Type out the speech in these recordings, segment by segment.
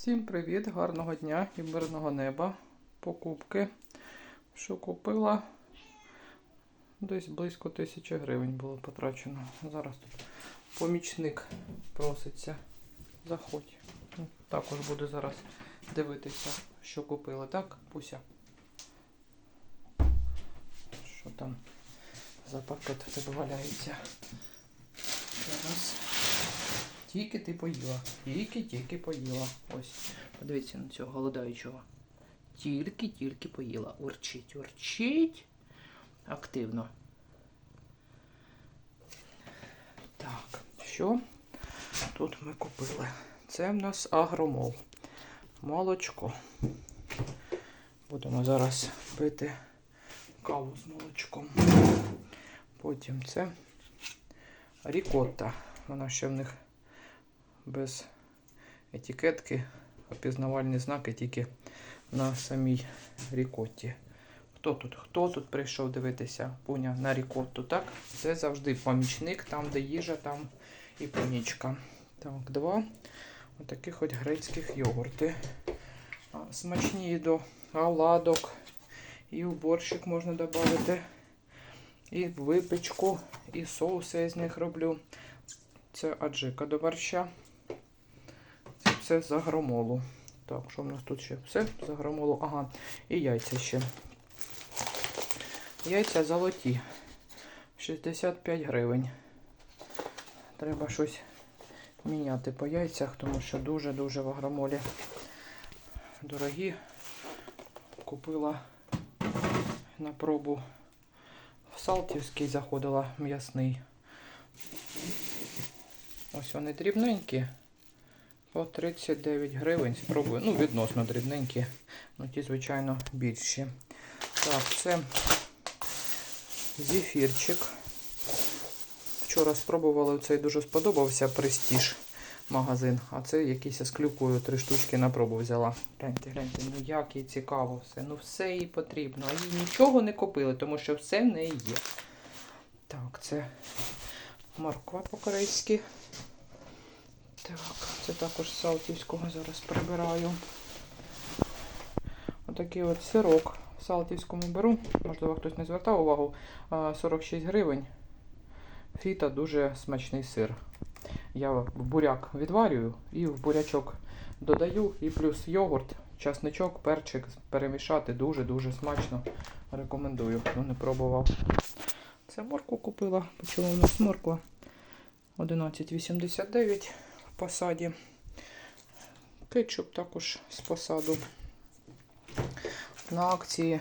Всім привіт, гарного дня і мирного неба. Покупки. Що купила? Десь близько тисячі гривень було потрачено. Зараз тут помічник проситься. Заходь. Ну, Також буду зараз дивитися, що купила. Так, Пуся? Що там за пакет в тебе валяється? Зараз. Тільки ти поїла. Тільки-тільки поїла. Ось. Подивіться на цього голодаючого. Тільки-тільки поїла. Урчить, урчить. Активно. Так, що тут ми купили? Це в нас агромол. Молочко. Будемо зараз пити каву з молочком. Потім це рікотта. Вона ще в них без етикетки, опізнавальні знаки тільки на самій рікотті. Хто тут? Хто тут прийшов дивитися пуня на рікотту? Так? Це завжди помічник, там, де їжа, там і понічка. Так, два отаких от грецьких йогурти. Смачні до оладок, і в борщик можна додати, і в випічку, і соуси я з них роблю. Це аджика до борща. Це з агромолу. Так, що в нас тут ще? Все з агромолу. Ага, і яйця ще. Яйця золоті. 65 гривень. Треба щось міняти по яйцях, тому що дуже-дуже в агромолі дорогі. Купила на пробу в Салтівський, заходила м'ясний. Ось вони дрібненькі. По 39 гривень. Спробую. Ну, відносно дрібненькі. Ну, ті, звичайно, більші. Так, це зефірчик. Вчора спробували цей дуже сподобався престіж магазин. А це якийсь з клюкою три штучки на пробу взяла. Гляньте, гляньте, ну як їй цікаво все. Ну все їй потрібно. А їй нічого не купили, тому що все в неї є. Так, це морква по-корейськи. Так, це також Салтівського зараз прибираю. Отакий от сирок в Салтівському беру. Можливо, хтось не звертав увагу. 46 гривень. Фіта дуже смачний сир. Я в буряк відварюю і в бурячок додаю. І плюс йогурт, часничок, перчик перемішати дуже-дуже смачно. Рекомендую, хто не пробував. Це морку купила. Почала у нас морква 11,89 в посаді. Кетчуп також з посаду. На акції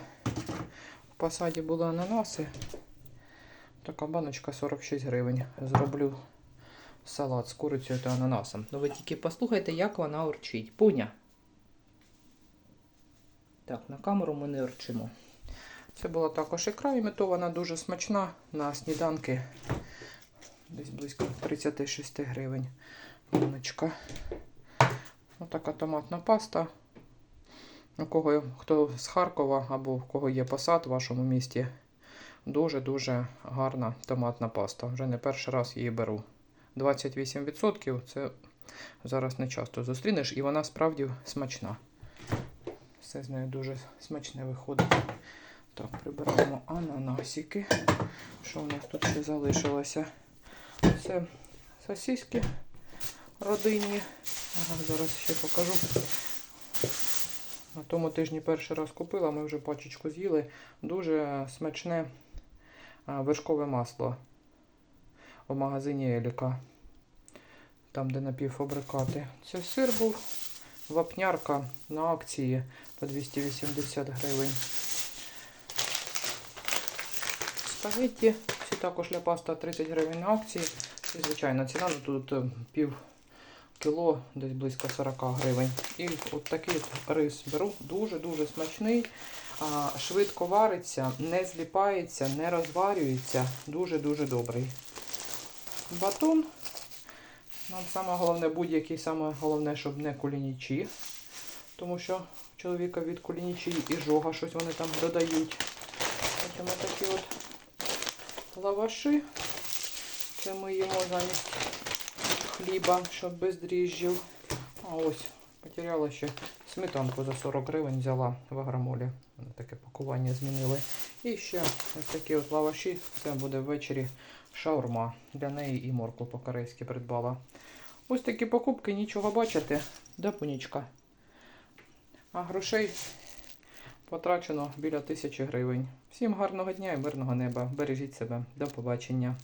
в посаді були ананаси. Така баночка 46 гривень. Зроблю салат з курицею та ананасом. Ну ви тільки послухайте, як вона урчить. Пуня. Так, на камеру ми не урчимо. Це була також ікра імітована, дуже смачна на сніданки. Десь близько 36 гривень. Баночка. Отака томатна паста. У кого хто з Харкова або в кого є посад в вашому місті, дуже-дуже гарна томатна паста. Вже не перший раз її беру. 28% це зараз не часто зустрінеш, і вона справді смачна. Все з нею дуже смачне виходить. Так, прибираємо ананасики. Що у нас тут ще залишилося? Це сосиски родинні. Ага, зараз ще покажу. На тому тижні перший раз купила, ми вже пачечку з'їли. Дуже смачне вершкове масло в магазині Еліка. Там, де напівфабрикати. Це сир був, вапнярка на акції по 280 гривень. Спагетті. Ці також для паста 30 гривень на акції. І звичайна ціна тут е, пів кіло, десь близько 40 гривень. І от такий от рис беру, дуже-дуже смачний, швидко вариться, не зліпається, не розварюється. Дуже-дуже добрий. Батон. Нам саме головне, будь-який саме головне, щоб не кулінічі. Тому що чоловіка від кулінічі і жога щось вони там додають. Потім такі от лаваши. Це ми їмо замість хліба, щоб без дріжджів. А ось Потеряла ще сметанку за 40 гривень, взяла в агромолі. Таке пакування змінили. І ще ось такі от лаваші. Це буде ввечері шаурма. Для неї і моркву по-корейськи придбала. Ось такі покупки, нічого бачите, да пунічка. А грошей потрачено біля тисячі гривень. Всім гарного дня і мирного неба. Бережіть себе. До побачення.